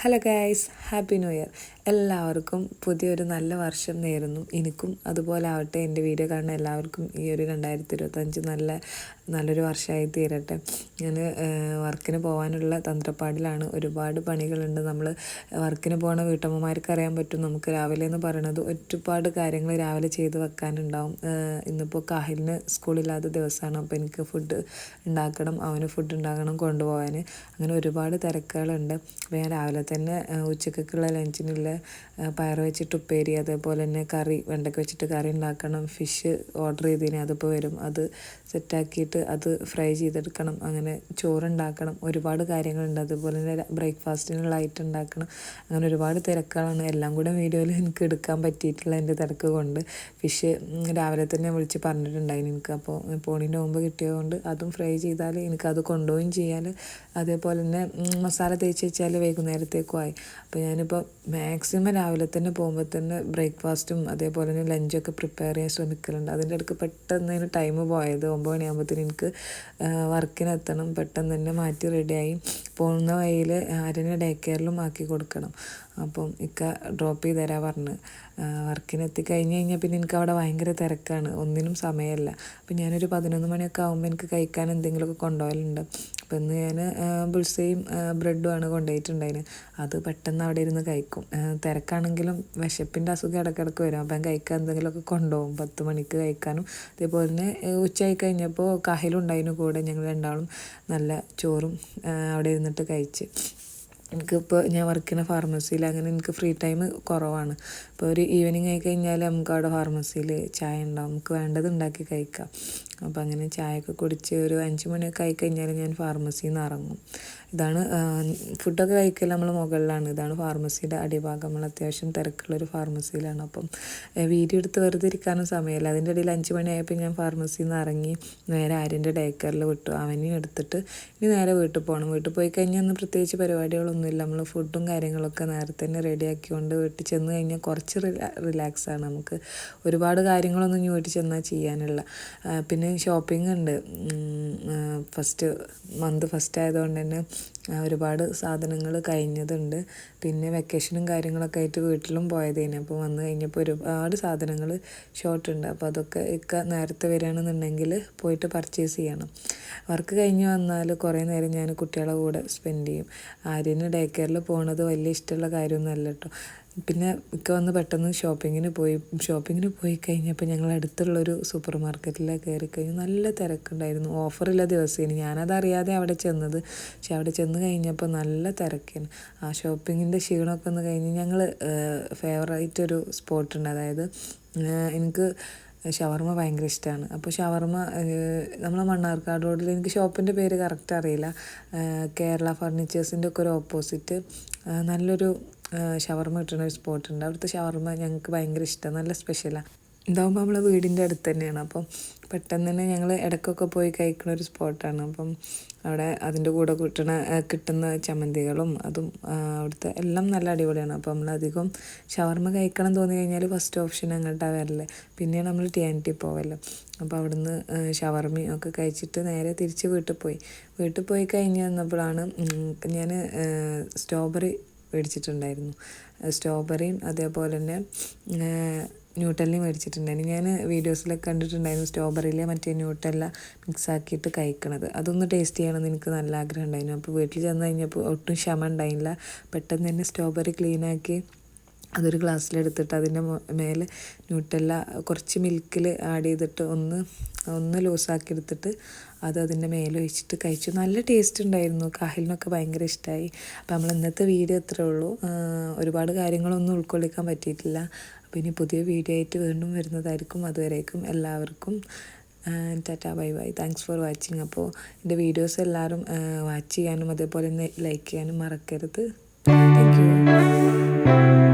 hello guys happy new year എല്ലാവർക്കും പുതിയൊരു നല്ല വർഷം നേരുന്നു. എനിക്കും അതുപോലെ ആവട്ടെ എന്റെ വീഡിയോ കാണുന്ന എല്ലാവർക്കും ഈ ഒരു രണ്ടായിരത്തി ഇരുപത്തഞ്ച് നല്ല നല്ലൊരു വർഷമായി തീരട്ടെ. ഞാൻ വർക്കിന് പോകാനുള്ള തന്ത്രപ്പാടിലാണ്. ഒരുപാട് പണികളുണ്ട്. നമ്മൾ വർക്കിന് പോകുന്ന വീട്ടമ്മമാർക്ക് അറിയാൻ പറ്റും. നമുക്ക് രാവിലെ എന്ന് പറയുന്നത് ഒരുപാട് കാര്യങ്ങൾ രാവിലെ ചെയ്ത് വെക്കാനുണ്ടാവും. ഇന്നിപ്പോൾ കാഹിലിന് സ്കൂളില്ലാത്ത ദിവസമാണ് അപ്പോൾ എനിക്ക് ഫുഡ് ഉണ്ടാക്കണം അവന് ഫുഡ് ഉണ്ടാക്കണം കൊണ്ടുപോകാൻ അങ്ങനെ ഒരുപാട് തിരക്കുകളുണ്ട്. അപ്പോൾ ഞാൻ രാവിലെ തന്നെ ഉച്ചക്കൊക്കെയുള്ള ലഞ്ചിനുള്ള പയർ വെച്ചിട്ട് ഉപ്പേരി അതേപോലെ തന്നെ കറി വെണ്ടയ്ക്ക വെച്ചിട്ട് കറി ഉണ്ടാക്കണം. ഫിഷ് ഓർഡർ ചെയ്തതിന് അതിപ്പോൾ വരും. അത് സെറ്റാക്കിയിട്ട് അത് ഫ്രൈ ചെയ്തെടുക്കണം. അങ്ങനെ ചോറുണ്ടാക്കണം. ഒരുപാട് കാര്യങ്ങളുണ്ട്. അതുപോലെ തന്നെ ബ്രേക്ക്ഫാസ്റ്റിനുള്ള ഐറ്റം ഉണ്ടാക്കണം. അങ്ങനെ ഒരുപാട് തിരക്കുകളാണ്. എല്ലാം കൂടെ വീഡിയോയിൽ എനിക്ക് എടുക്കാൻ പറ്റിയിട്ടുള്ള എന്റെ തിരക്ക് കൊണ്ട് ഫിഷ് രാവിലെ തന്നെ വിളിച്ച് പറഞ്ഞിട്ടുണ്ടായിരുന്നു എനിക്ക്. അപ്പോൾ പോണിന്റെ മുമ്പ് കിട്ടിയതുകൊണ്ട് അതും ഫ്രൈ ചെയ്താൽ എനിക്കത് കൊണ്ടുപോവുകയും ചെയ്യാൻ. അതേപോലെ തന്നെ മസാല തേച്ച് വെച്ചാൽ വൈകുന്നേരത്തേക്കും ആയി. അപ്പോൾ ഞാനിപ്പോൾ മാക്സിമം രാവിലെ തന്നെ പോകുമ്പോൾ തന്നെ ബ്രേക്ക്ഫാസ്റ്റും അതേപോലെ തന്നെ ലഞ്ചൊക്കെ പ്രിപ്പയർ ചെയ്യാൻ ശ്രമിക്കലുണ്ട്. അതിന്റെ ഇടയ്ക്ക് പെട്ടെന്ന് അതിന് ടൈം പോയത് ഒമ്പത് മണിയാകുമ്പോഴത്തേന് എനിക്ക് വർക്കിനെത്തണം പെട്ടെന്ന് തന്നെ മാറ്റി റെഡിയായി പോകുന്ന വഴിയിൽ ആര്യനെ ഡേ കെയറിലും ആക്കി കൊടുക്കണം. അപ്പം ഇക്ക ഡ്രോപ്പ് ചെയ്ത് തരാൻ പറഞ്ഞ്. വർക്കിനെത്തി കഴിഞ്ഞ് കഴിഞ്ഞാൽ പിന്നെ എനിക്ക് അവിടെ ഭയങ്കര തിരക്കാണ്. ഒന്നിനും സമയമല്ല. അപ്പം ഞാനൊരു പതിനൊന്ന് മണിയൊക്കെ ആകുമ്പോൾ എനിക്ക് കഴിക്കാൻ എന്തെങ്കിലുമൊക്കെ കൊണ്ടുപോകലുണ്ട് അപ്പം ഇന്ന് ഞാൻ ബുൾസയും ബ്രെഡുമാണ് കൊണ്ടുപോയിട്ടുണ്ടായിന് അത് പെട്ടെന്ന് അവിടെ ഇരുന്ന് കഴിക്കും. തിരക്കാണെങ്കിലും വിശപ്പിന്റെ അസുഖം ഇടയ്ക്കിടയ്ക്ക് വരും. അപ്പം കഴിക്കാൻ എന്തെങ്കിലുമൊക്കെ കൊണ്ടുപോകും. പത്ത് മണിക്ക് കഴിക്കാനും. അതേപോലെ തന്നെ ഉച്ചയായി കഴിഞ്ഞപ്പോൾ കാഹിലുണ്ടായിരുന്നു കൂടെ ഞങ്ങൾ രണ്ടാളും. നല്ല ചോറും അവിടെ ഇരുന്നിട്ട് കഴിച്ച്. എനിക്കിപ്പോൾ ഞാൻ വർക്ക് ചെയ്യുന്ന ഫാർമസിയിൽ അങ്ങനെ എനിക്ക് ഫ്രീ ടൈം കുറവാണ്. അപ്പോൾ ഒരു ഈവനിങ് ആയി കഴിഞ്ഞാൽ നമുക്ക് അവിടെ ഫാർമസിയിൽ ചായ ഉണ്ടാവും. നമുക്ക് വേണ്ടത് ഉണ്ടാക്കി കഴിക്കാം. അപ്പോൾ അങ്ങനെ ചായയൊക്കെ കുടിച്ച് ഒരു അഞ്ച് മണിയൊക്കെ ആയി കഴിഞ്ഞാൽ ഞാൻ ഫാർമസിയിൽ നിന്ന് ഇറങ്ങും. ഇതാണ് ഫുഡൊക്കെ കഴിക്കൽ നമ്മൾ മുകളിലാണ്. ഇതാണ് ഫാർമസിയുടെ അടിഭാഗം. നമ്മൾ അത്യാവശ്യം തിരക്കുള്ളൊരു ഫാർമസിയിലാണ് അപ്പം വീഡിയോ എടുത്ത് വെറുതെ ഇരിക്കാനും സമയമില്ല. അതിന്റെ ഇടയിൽ അഞ്ച് മണിയായപ്പോൾ ഞാൻ ഫാർമസിയിൽ നിന്ന് ഇറങ്ങി നേരെ ആര്യന്റെ ഡേക്കറിൽ വിട്ടു. അവനെയും എടുത്തിട്ട് ഇനി നേരെ വീട്ടിൽ പോകണം വീട്ടിൽ പോയി കഴിഞ്ഞാൽ ഒന്നും പ്രത്യേകിച്ച് പരിപാടികളൊന്നുമില്ല നമ്മൾ ഫുഡും കാര്യങ്ങളൊക്കെ നേരത്തെ തന്നെ റെഡിയാക്കിക്കൊണ്ട് വീട്ടിൽ ചെന്ന് കഴിഞ്ഞാൽ കുറച്ച് റിലാക്സ് ആണ് നമുക്ക്. ഒരുപാട് കാര്യങ്ങളൊന്നും ഇനി വീട്ടിൽ ചെന്നാൽ ചെയ്യാനുള്ള പിന്നെ ഷോപ്പിംഗ് ഉണ്ട്. ഫസ്റ്റ് മന്ത് ഫസ്റ്റ് ആയതുകൊണ്ട് തന്നെ ഒരുപാട് സാധനങ്ങൾ കഴിഞ്ഞതുണ്ട്. പിന്നെ വെക്കേഷനും കാര്യങ്ങളൊക്കെ ആയിട്ട് വീട്ടിലും പോയതേനെ. അപ്പോൾ വന്നു കഴിഞ്ഞപ്പോൾ ഒരുപാട് സാധനങ്ങൾ ഷോർട്ട് ഉണ്ട്. അപ്പോൾ അതൊക്കെ ഇക്ക നേരത്തെ വരികയാണെന്നുണ്ടെങ്കിൽ പോയിട്ട് പർച്ചേസ് ചെയ്യണം. വർക്ക് കഴിഞ്ഞ് വന്നാൽ കുറേ നേരം ഞാൻ കുട്ടികളുടെ കൂടെ സ്പെൻഡ് ചെയ്യും. ആര്യന് ഡേ കെയറിൽ പോണത് വലിയ ഇഷ്ടമുള്ള കാര്യമൊന്നുമല്ല കേട്ടോ പിന്നെ ഇക്ക വന്ന് പെട്ടെന്ന് ഷോപ്പിങ്ങിന് പോയി. ഷോപ്പിങ്ങിന് പോയി കഴിഞ്ഞപ്പോൾ ഞങ്ങൾ അടുത്തുള്ളൊരു സൂപ്പർ മാർക്കറ്റിൽ കയറി കഴിഞ്ഞു. നല്ല തിരക്കുണ്ടായിരുന്നു. ഓഫറില്ല ഞാനത് ഞാനതറിയാതെ അവിടെ ചെന്നത്. പക്ഷെ അവിടെ ചെന്ന് കഴിഞ്ഞപ്പോൾ നല്ല തിരക്കാണ് ആ ഷോപ്പിങ്ങിന്റെ ക്ഷീണമൊക്കെ ഒന്ന് കഴിഞ്ഞ് ഞങ്ങൾ ഫേവറേറ്റ് ഒരു സ്പോട്ടുണ്ട്. അതായത് എനിക്ക് ഷവർമ ഭയങ്കര ഇഷ്ടമാണ് അപ്പോൾ ഷവർമ്മ നമ്മളെ മണ്ണാർക്കാട് റോഡിൽ എനിക്ക് ഷോപ്പിന്റെ പേര് കറക്റ്റ് അറിയില്ല. കേരള ഫർണിച്ചേഴ്സിന്റെ ഒക്കെ ഒരു ഓപ്പോസിറ്റ് നല്ലൊരു ഷവർമ്മ കിട്ടുന്ന ഒരു സ്പോട്ടുണ്ട് അവിടുത്തെ ഷവർമ്മ ഞങ്ങൾക്ക് ഭയങ്കര ഇഷ്ടമാണ് നല്ല സ്പെഷ്യലാണ് ഇതാകുമ്പോൾ നമ്മളെ വീടിന്റെ അടുത്ത് തന്നെയാണ്. അപ്പം പെട്ടെന്ന് തന്നെ ഞങ്ങൾ ഇടയ്ക്കൊക്കെ പോയി കഴിക്കുന്ന ഒരു സ്പോട്ടാണ്. അപ്പം അവിടെ അതിന്റെ കൂടെ കിട്ടണ കിട്ടുന്ന ചമ്മന്തികളും അതും അവിടുത്തെ എല്ലാം നല്ല അടിപൊളിയാണ്. അപ്പം നമ്മളധികം ഷവർമ കഴിക്കണം തോന്നി കഴിഞ്ഞാൽ ഫസ്റ്റ് ഓപ്ഷൻ അങ്ങോട്ടാണ് വരല്ലേ പിന്നെയാണ് നമ്മൾ ടി ആൻ ടി പോവല്ലോ അപ്പോൾ അവിടുന്ന് ഷവർമയും ഒക്കെ കഴിച്ചിട്ട് നേരെ തിരിച്ച് വീട്ടിൽ പോയി. വീട്ടിൽ പോയി കഴിഞ്ഞ് വന്നപ്പോഴാണ് ഞാൻ സ്ട്രോബെറി മേടിച്ചിട്ടുണ്ടായിരുന്നു. സ്ട്രോബെറിയും അതേപോലെ തന്നെ ന്യൂട്ടല്ലി മേടിച്ചിട്ടുണ്ടായിരുന്നു. ഞാൻ വീഡിയോസിലൊക്കെ കണ്ടിട്ടുണ്ടായിരുന്നു സ്ട്രോബെറിയിലെ മറ്റേ ന്യൂട്ടല്ല മിക്സ് ആക്കിയിട്ട് കഴിക്കണത്. അതൊന്ന് ടേസ്റ്റ് ചെയ്യണമെന്ന് എനിക്ക് നല്ല ആഗ്രഹം ഉണ്ടായിരുന്നു അപ്പോൾ വീട്ടിൽ ചെന്ന് കഴിഞ്ഞപ്പോൾ ഒട്ടും ക്ഷമ ഉണ്ടായില്ല. പെട്ടെന്ന് തന്നെ സ്ട്രോബെറി ക്ലീനാക്കി അതൊരു ഗ്ലാസ്സിലെടുത്തിട്ട് അതിന്റെ മേലെ ന്യൂട്ടല്ല കുറച്ച് മിൽക്കിൽ ആഡ് ചെയ്തിട്ട് ഒന്ന് ഒന്ന് ലൂസാക്കി എടുത്തിട്ട് അത് അതിന്റെ മേലെ ഒഴിച്ചിട്ട് കഴിച്ചു. നല്ല ടേസ്റ്റ് ഉണ്ടായിരുന്നു. കാഹിലിനൊക്കെ ഭയങ്കര ഇഷ്ടമായി അപ്പോൾ നമ്മൾ ഇന്നത്തെ വീഡിയോ ഇത്രേ ഉള്ളൂ. ഒരുപാട് കാര്യങ്ങളൊന്നും ഉൾക്കൊള്ളിക്കാൻ പറ്റിയിട്ടില്ല. ഇനി പുതിയ വീഡിയോ ആയിട്ട് വീണ്ടും വരുന്നതായിരിക്കും. അതുവരേക്കും എല്ലാവർക്കും tata bye bye. Thanks for watching അപ്പോൾ എന്റെ വീഡിയോസ് എല്ലാവരും വാച്ച് ചെയ്യാനും അതേപോലെ തന്നെ ലൈക്ക് ചെയ്യാനും മറക്കരുത്. Thank you